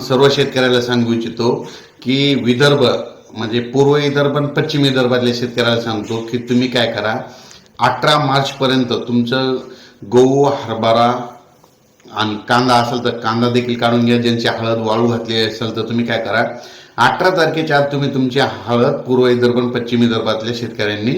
सर्व शेतकऱ्याला सांगू इच्छितो की विदर्भ म्हणजे पूर्व विदर्भ आणि पश्चिम विदर्भातल्या शेतकऱ्याला सांगतो की तुम्ही काय करा अठरा मार्चपर्यंत तुमचं गहू हरभरा आणि कांदा असेल तर कांदा देखील काढून घ्या ज्यांची हळद वाळू घातली असेल तर तुम्ही काय करा अठरा तारखेच्या आत तुम्ही तुमची हळद पूर्व विदर्भ आणि पश्चिम विदर्भातल्या शेतकऱ्यांनी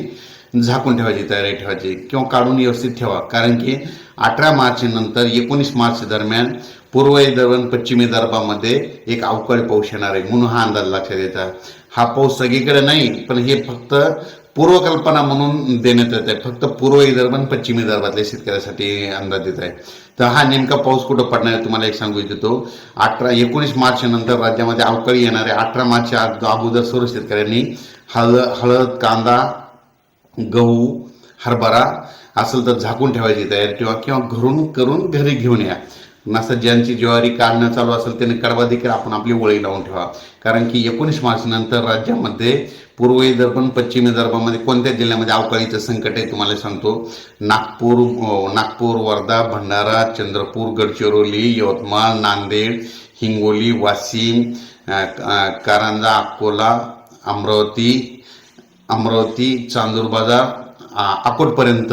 झाकून ठेवायची तयारी ठेवायची किंवा काढून व्यवस्थित ठेवा. कारण की अठरा मार्च नंतर एकोणीस मार्च दरम्यान पूर्व विदर्भ आणि पश्चिम एक अवकाळी पाऊस येणार आहे. म्हणून हा अंदाज लक्षात येतात हा पाऊस सगळीकडे नाही पण हे फक्त पूर्वकल्पना म्हणून देण्यात येत आहे. फक्त पूर्व विदर्भ पश्चिमी पश्चिम विदर्भातल्या शेतकऱ्यासाठी अंदाज देत आहे. तर हा नेमका पाऊस कुठं पडणार आहे तुम्हाला एक सांगू इच्छितो. अठरा एकोणीस मार्च नंतर राज्यामध्ये अवकाळी येणार आहे. अठरा मार्चच्या अगोदर सर्व शेतकऱ्यांनी हळद हळद कांदा गहू हरभरा असेल तर झाकून ठेवायची तयारी ठेवा किंवा घरून करून घरी घेऊन या. नसं ज्यांची ज्वारी काढणं चालू असेल त्यांनी कडवा देखील आपण आपली वळी लावून ठेवा. कारण की एकोणीस मार्चनंतर राज्यामध्ये पूर्व विदर्भ आणि पश्चिम विदर्भामध्ये कोणत्या जिल्ह्यामध्ये अवकाळीचं संकट आहे तुम्हाला सांगतो. नागपूर नागपूर वर्धा भंडारा चंद्रपूर गडचिरोली यवतमाळ नांदेड हिंगोली वाशिम कारंजा अकोला अमरावती अमरावती चांदूर बाजार अकोटपर्यंत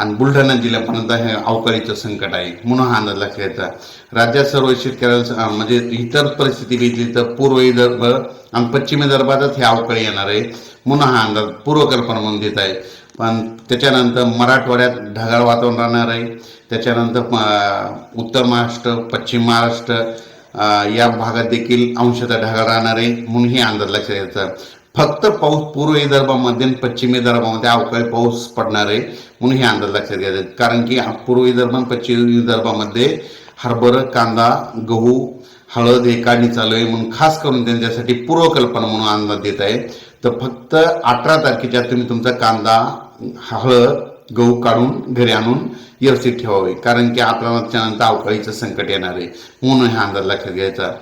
आणि बुलढाणा जिल्ह्यापर्यंत हे अवकाळीचं संकट आहे. म्हणून हा अंदाज लक्षात राज्यात सर्व शेतकऱ्याला म्हणजे इतर परिस्थिती घेतली तर पूर्व विदर्भ आणि पश्चिम विदर्भातच हे अवकाळी येणार आहे. म्हणून हा अंदाज पूर्वकल्पना म्हणून देत आहे. पण त्याच्यानंतर मराठवाड्यात ढगाळ वातावरण राहणार आहे. त्याच्यानंतर उत्तर महाराष्ट्र पश्चिम महाराष्ट्र या भागात देखील अंशतः ढगाळ राहणार आहे. म्हणून हे अंदाज लक्षात यायचा फक्त पाऊस पूर्व विदर्भामध्ये आणि पश्चिम विदर्भामध्ये अवकाळी पाऊस पडणार आहे म्हणून हे अंदाज लक्षात घ्यायचे कारण की पूर्व विदर्भ आणि पश्चिम विदर्भामध्ये हरभरा कांदा गहू हळद हे काढणी चालू आहे म्हणून खास करून त्यांच्यासाठी पूर्वकल्पना म्हणून अंदाज देत आहे. तर फक्त अठरा तारखेच्या तुम्ही तुमचा कांदा हळद गहू काढून घरी आणून व्यवस्थित ठेवावे. कारण की अठरा नंतर अवकाळीचं संकट येणार आहे म्हणून हा अंदाज लक्षात घ्यायचा.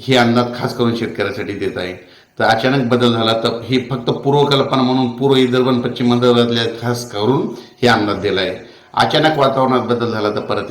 हे अंदाज खास करून शेतकऱ्यासाठी देत आहे. तर अचानक बदल झाला तर ही फक्त पूर्वकल्पना म्हणून पूर्व विदर्भ पश्चिम विदर्भातल्या खास करून हे अंदाज दिला आहे अचानक वातावरणात बदल झाला तर परत